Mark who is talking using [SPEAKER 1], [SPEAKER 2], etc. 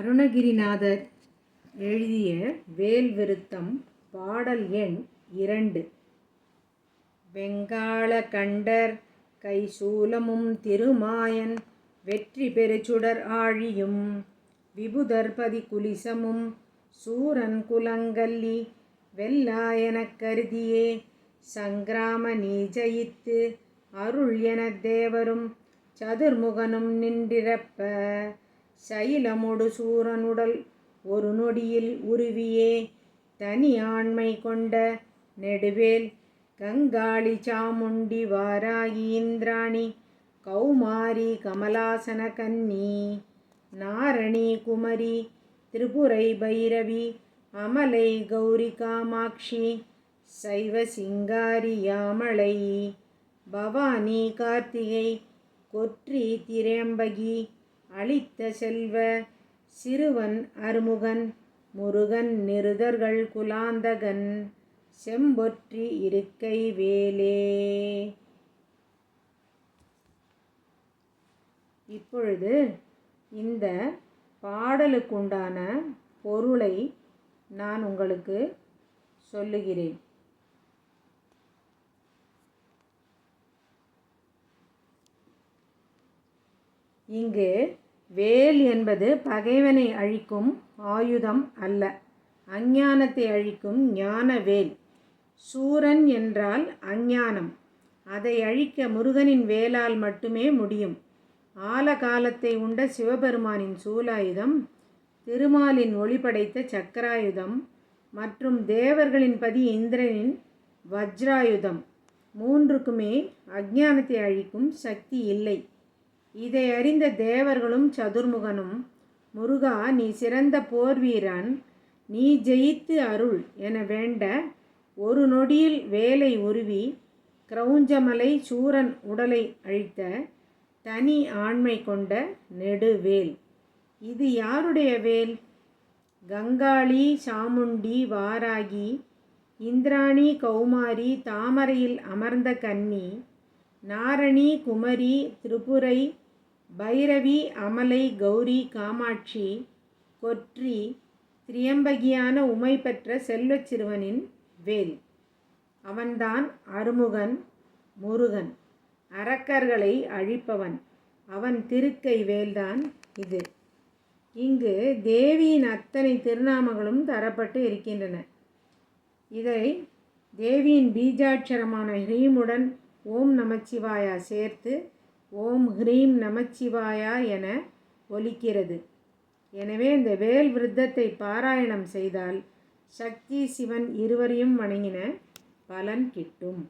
[SPEAKER 1] அருணகிரிநாதர் எழுதிய வேல் விருத்தம் பாடல் எண் இரண்டு. வெங்காள கண்டர் கைசூலமும் திருமாயன் வெற்றி பெருச்சுடர் ஆழியும் விபுதர்பதி குலிசமும் சூரன் குலங்கல்லி வெல்லாயனக் கருதியே சங்கிராம நீ ஜெயித்து அருள் எனத் தேவரும் சதுர்முகனும் நின்றிரப்ப சைலமொடு சூரனுடல் ஒரு நொடியில் உருவியே தனி ஆண்மை கொண்ட நெடுவேல் கங்காளி சாமுண்டி வாராகி இந்திராணி கௌமாரி கமலாசன கன்னி நாரணி குமரி திரிபுரை பைரவி அமலை கௌரி காமாட்சி சைவ சிங்காரி யாமளை பவானி கார்த்திகை கொற்றி திரேம்பகி அளித்த செல்வ சிறுவன் அருமுகன் முருகன் நிருதர்கள் குலாந்தகன் செம்பொற்றி இருக்கை வேலே. இப்பொழுது இந்த பாடலுக்குண்டான பொருளை நான் உங்களுக்கு சொல்லுகிறேன். இங்கு வேல் என்பது பகைவனை அழிக்கும் ஆயுதம் அல்ல அஞ்ஞானத்தை அழிக்கும் ஞான வேல். சூரன் என்றால் அஞ்ஞானம். அதை அழிக்க முருகனின் வேலால் மட்டுமே முடியும். ஆலகாலத்தை உண்ட சிவபெருமானின் சூலாயுதம் திருமாலின் ஒளி படைத்த சக்கராயுதம் மற்றும் தேவர்களின் பதி இந்திரனின் வஜ்ராயுதம். மூன்றுக்குமே அஞ்ஞானத்தை அழிக்கும் சக்தி இல்லை. இதை அறிந்த தேவர்களும் சதுர்முகனும் முருகா நீ சிறந்த போர் வீரன். நீ ஜெயித்து அருள் என வேண்ட ஒரு நொடியில் வேலை உருவி கிரௌஞ்சமலை சூரன் உடலை அழித்த தனி ஆண்மை கொண்ட நெடுவேல். இது யாருடைய வேல்? கங்காளி சாமுண்டி வாராகி இந்திராணி கௌமாரி தாமரையில் அமர்ந்த கன்னி நாரணி குமரி திரிபுரை பைரவி அமலை கௌரி காமாட்சி கொற்றி திரியம்பகியான உமை பெற்ற செல்வச் சிறுவனின் வேல். அவன்தான் அருமுகன் முருகன். அரக்கர்களை அழிப்பவன். அவன் திருக்கை வேல்தான் இது. இங்கு தேவியின் அத்தனை திருநாமங்களும் தரப்பட்டு இருக்கின்றன. இதை தேவியின் பீஜாட்சரமான ஹ்ரீமுடன் ஓம் நமச்சிவாயா சேர்த்து ஓம் ஹ்ரீம் நமச்சிவாயா என ஒலிக்கிறது. எனவே இந்த வேல் விருத்தத்தை பாராயணம் செய்தால் சக்தி சிவன் இருவரையும் வணங்கின பலன் கிட்டும்.